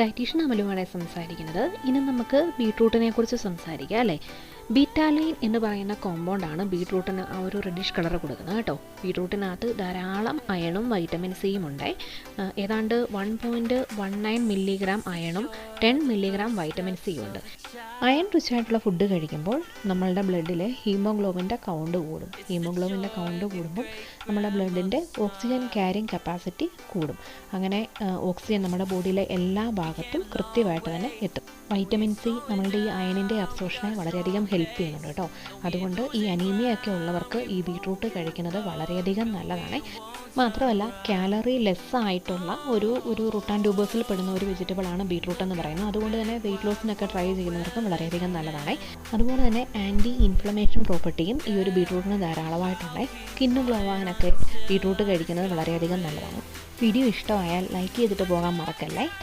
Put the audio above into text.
Dietitian അമലുമാണ് സംസാരിക്കുന്നത്. ഇനി നമുക്ക് ബീട്രൂട്ടിനെ കുറിച്ച് സംസാരിക്കാം അല്ലേ? ബീറ്റാലൈൻ എന്ന് പറയുന്ന കോമ്പൗണ്ടാണ് ബീട്രൂട്ടിന് ആ ഒരു റെഡിഷ് കളർ കൊടുക്കുന്നത് കേട്ടോ. ബീട്രൂട്ടിനകത്ത് ധാരാളം അയണും വൈറ്റമിൻ സിയും ഉണ്ട്. ഏതാണ്ട് one point one nine milligram അയണും ten milligram vitamin സിയും ഉണ്ട്. അയൺ റിച്ച് ആയിട്ടുള്ള ഫുഡ് കഴിക്കുമ്പോൾ നമ്മളുടെ ബ്ലഡിലെ ഹീമോഗ്ലോബിന്റെ കൗണ്ട് കൂടും. ഹീമോഗ്ലോബിന്റെ കൗണ്ട് കൂടുമ്പോൾ നമ്മുടെ ബ്ലഡിന്റെ ഓക്സിജൻ ക്യാരിങ് കപ്പാസിറ്റി കൂടും. അങ്ങനെ ഓക്സിജൻ നമ്മുടെ ബോഡിയിലെ എല്ലാ ഭാഗത്തും കൃത്യമായിട്ട് തന്നെ എത്തും. വൈറ്റമിൻ സി നമ്മളുടെ ഈ അയണിന്റെ അബ്സോർഷനെ വളരെയധികം ഹെൽപ്പ് ചെയ്യുന്നുണ്ട് കേട്ടോ. അതുകൊണ്ട് ഈ അനീമിയ ഒക്കെ ഉള്ളവർക്ക് ഈ ബീട്രൂട്ട് കഴിക്കുന്നത് വളരെയധികം നല്ലതാണ്. മാത്രമല്ല കാലറി ലെസ് ആയിട്ടുള്ള ഒരു ഒരു റുട്ടാൻ ട്യൂബേഴ്സിൽ പെടുന്ന ഒരു വെജിറ്റബിൾ ആണ് ബീട്രൂട്ട് എന്ന് പറയുന്നത്. അതുകൊണ്ട് തന്നെ വെയിറ്റ് ലോസിനൊക്കെ ട്രൈ ചെയ്യുന്നവർക്കും വളരെയധികം നല്ലതാണ്. അതുപോലെ തന്നെ ആന്റി ഇൻഫ്ലമേഷൻ പ്രോപ്പർട്ടിയും ഈ ഒരു ബീട്രൂട്ടിന് ധാരാളമായിട്ടുണ്ട്. സ്കിന്ന് ഗ്ലോ ആകാനൊക്കെ ബീട്രൂട്ട് കഴിക്കുന്നത് വളരെയധികം നല്ലതാണ്. വീഡിയോ ഇഷ്ടമായാൽ ലൈക്ക് ചെയ്തിട്ട് പോകാൻ മറക്കല്ലേ.